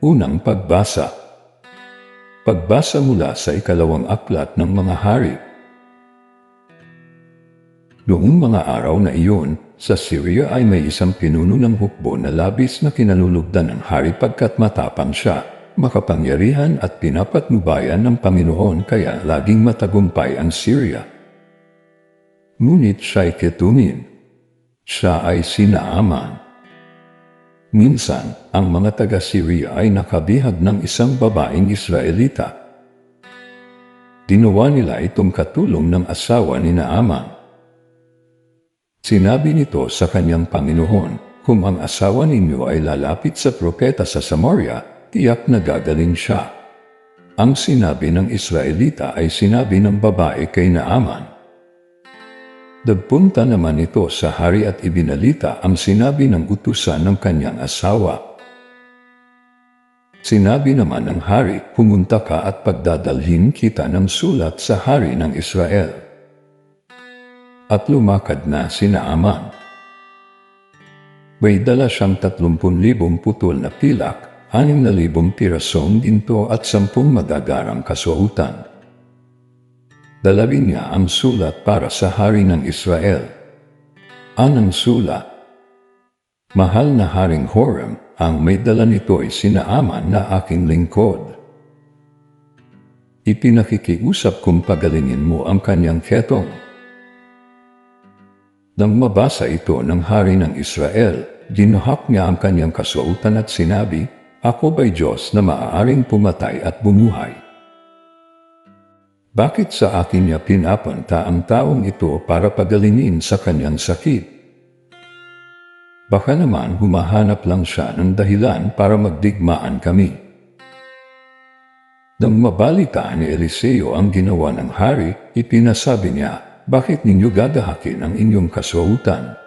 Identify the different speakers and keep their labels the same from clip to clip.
Speaker 1: Unang pagbasa Pagbasa mula sa ikalawang aklat ng mga hari. Noong mga araw na iyon, sa Syria ay may isang pinuno ng hukbo na labis na kinalulugdan ng hari pagkat matapang siya, makapangyarihan at pinapatnubayan ng Panginoon kaya laging matagumpay ang Syria. Ngunit siya'y ketungin. Siya ay sinaaman. Minsan, ang mga taga-Syria ay nakabihag ng isang babaeng Israelita. Ginawa nila itong katulong ng asawa ni Naaman. Sinabi nito sa kanyang Panginoon, kung ang asawa ninyo ay lalapit sa propeta sa Samaria, tiyak na gagaling siya. Ang sinabi ng Israelita ay sinabi ng babae kay Naaman. Nagpunta naman ito sa hari at ibinalita ang sinabi ng utusan ng kanyang asawa. Sinabi naman ng hari, pumunta ka at pagdadalhin kita ng sulat sa hari ng Israel. At lumakad na si Naaman. May dala siyang 30,000 putol na pilak, 6,000 pirasong ginto at 10 magagarang kasuotan. Dalawin niya ang sulat para sa hari ng Israel. Anang sulat? Mahal na Haring Horem, ang may dala nito ay sinaaman na aking lingkod. Ipinakikiusap kong pagalingin mo ang kanyang ketong. Nang mabasa ito ng hari ng Israel, dinuhak niya ang kanyang kasuotan at sinabi, Ako ba'y Diyos na maaaring pumatay at bumuhay? Bakit sa akin niya pinapunta ang taong ito para pagalingin sa kanyang sakit? Baka naman humahanap lang siya ng dahilan para magdigmaan kami. Nang mabalita ni Eliseo ang ginawa ng hari, ipinasabi niya, bakit ninyo gagahakin ang inyong kasuotan?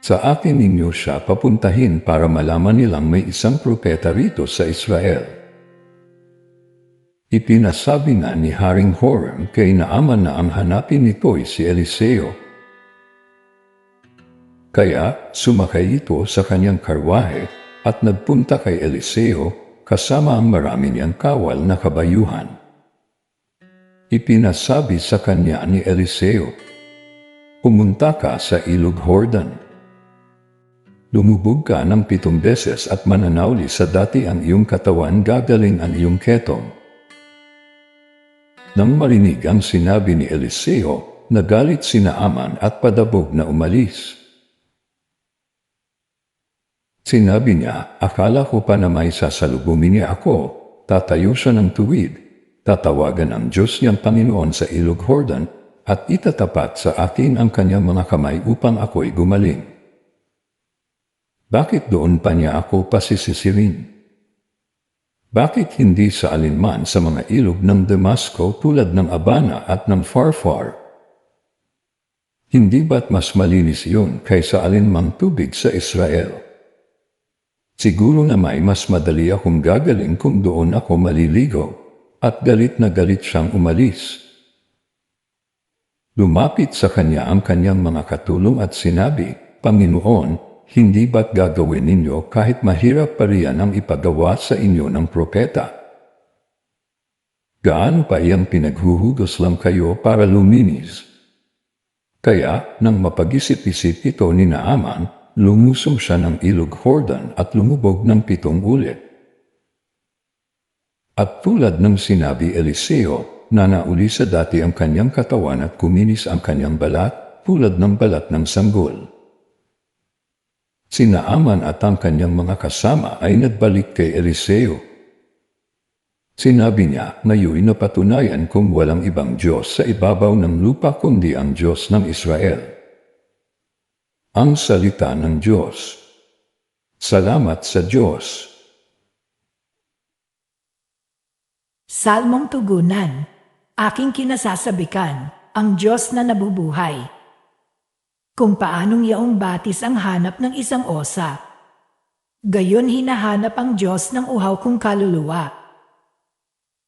Speaker 1: Sa akin ninyo siya papuntahin para malaman nilang may isang propeta rito sa Israel. Ipinasabi nga ni Haring Horem kay Naaman na ang hanapin nito'y si Eliseo. Kaya sumakay ito sa kanyang karwahe at nagpunta kay Eliseo kasama ang marami niyang kawal na kabayuhan. Ipinasabi sa kanya ni Eliseo, Pumunta ka sa ilog Hordan. Lumubog ka ng pitong beses at mananauli sa dati ang iyong katawan gagaling ang iyong ketong. Nang marinig ang sinabi ni Eliseo, nagalit si Naaman at padabog na umalis. Sinabi niya, akala ko pa na may sasalubungin niya ako, tatayo siya ng tuwid, tatawagan ang Diyos niyang Panginoon sa ilog Hordan, at itatapat sa akin ang kanyang mga kamay upang ako'y gumaling. Bakit doon pa niya ako pasisisirin? Bakit hindi sa alinman sa mga ilog ng Damasco tulad ng Abana at ng Farfar? Hindi ba't mas malinis yun kaysa alinmang tubig sa Israel? Siguro na may mas madali akong gagaling kung doon ako maliligo at galit na galit siyang umalis. Lumapit sa kanya ang kanyang mga katulong at sinabi, Panginoon, hindi ba't gagawin ninyo kahit mahirap pa riyan ang ipagawa sa inyo ng propeta? Gaano pa iyang pinaghuhugos lang kayo para luminis? Kaya, nang mapag-isip-isip ito ni Naaman, lumusong siya ng ilog Hordan at lumubog ng pitong ulit. At tulad ng sinabi Eliseo, nanauli sa dati ang kanyang katawan at kuminis ang kanyang balat, tulad ng balat ng sanggol. Sina Aman at ang kanyang mga kasama ay nagbalik kay Eliseo. Sinabi niya, ngayon napatunayan kung walang ibang Diyos sa ibabaw ng lupa kundi ang Diyos ng Israel. Ang salita ng Diyos. Salamat sa Diyos.
Speaker 2: Salmong Tugunan Aking kinasasabikan, ang Diyos na nabubuhay. Kung paanong yaong batis ang hanap ng isang osa. Gayon hinahanap ang Diyos ng uhaw kong kaluluwa.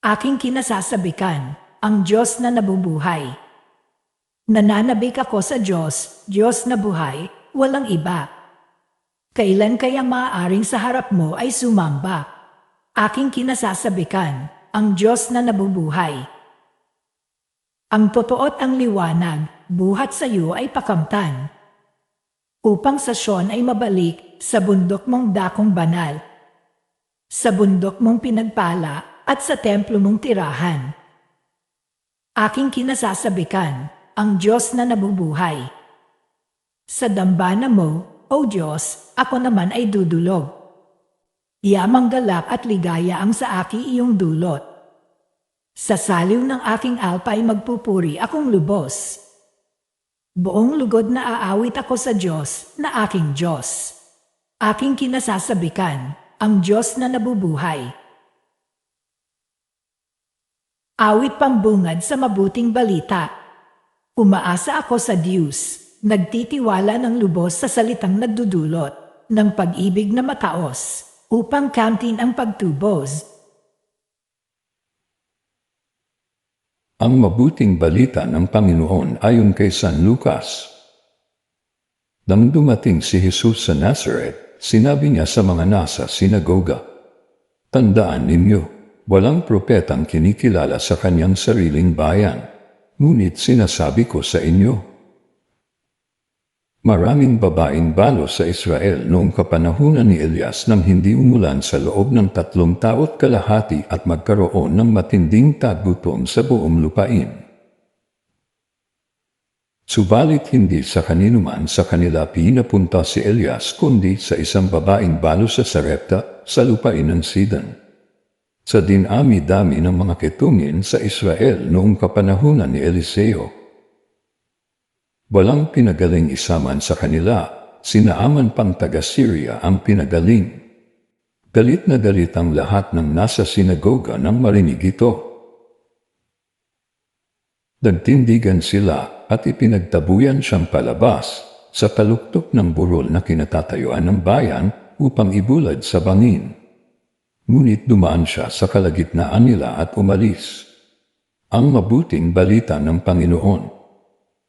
Speaker 2: Aking kinasasabikan, ang Diyos na nabubuhay. Nananabik ako sa Diyos, Diyos na buhay, walang iba. Kailan kaya maaaring sa harap mo ay sumamba? Aking kinasasabikan, ang Diyos na nabubuhay. Ang totoo at ang liwanag, buhat sa iyo ay pakamtan. Upang sa Sion ay mabalik sa bundok mong dakong banal. Sa bundok mong pinagpala at sa templo mong tirahan. Aking kinasasabikan, ang Diyos na nabubuhay. Sa dambana mo, O Diyos, ako naman ay dudulog. Yamang galak at ligaya ang sa aki iyong dulot. Sa saliw ng aking alpa ay magpupuri akong lubos. Buong lugod na aawit ako sa Diyos na aking Diyos. Aking kinasasabikan, ang Diyos na nabubuhay. Awit pambungad sa mabuting balita. Umaasa ako sa Diyos, nagtitiwala ng lubos sa salitang nagdudulot ng pag-ibig na mataos upang kamtin ang pagtubos.
Speaker 1: Ang mabuting balita ng Panginoon ayon kay San Lucas. Nang dumating si Jesus sa Nazareth, sinabi niya sa mga nasa sinagoga, Tandaan ninyo, walang propetang kinikilala sa kanyang sariling bayan, ngunit sinasabi ko sa inyo, Maraming babaeng balo sa Israel noong kapanahunan ni Elias nang hindi umulan sa loob ng tatlong taot kalahati at magkaroon ng matinding tagutom sa buong lupain. Subalit hindi sa kanino man sa kanila pinapunta si Elias kundi sa isang babaeng balo sa Sarepta sa lupain ng Sidon. Sa dinami-dami ng mga ketungin sa Israel noong kapanahunan ni Eliseo, Walang pinagaling isa man sa kanila, sinaaman pang taga-Syria ang pinagaling. Galit na galit ang lahat ng nasa sinagoga nang marinig ito. Nagtindigan sila at ipinagtabuyan siyang palabas sa taluktok ng burol na kinatatayuan ng bayan upang ibulad sa bangin. Ngunit dumaan siya sa kalagitnaan nila at umalis. Ang mabuting balita ng Panginoon.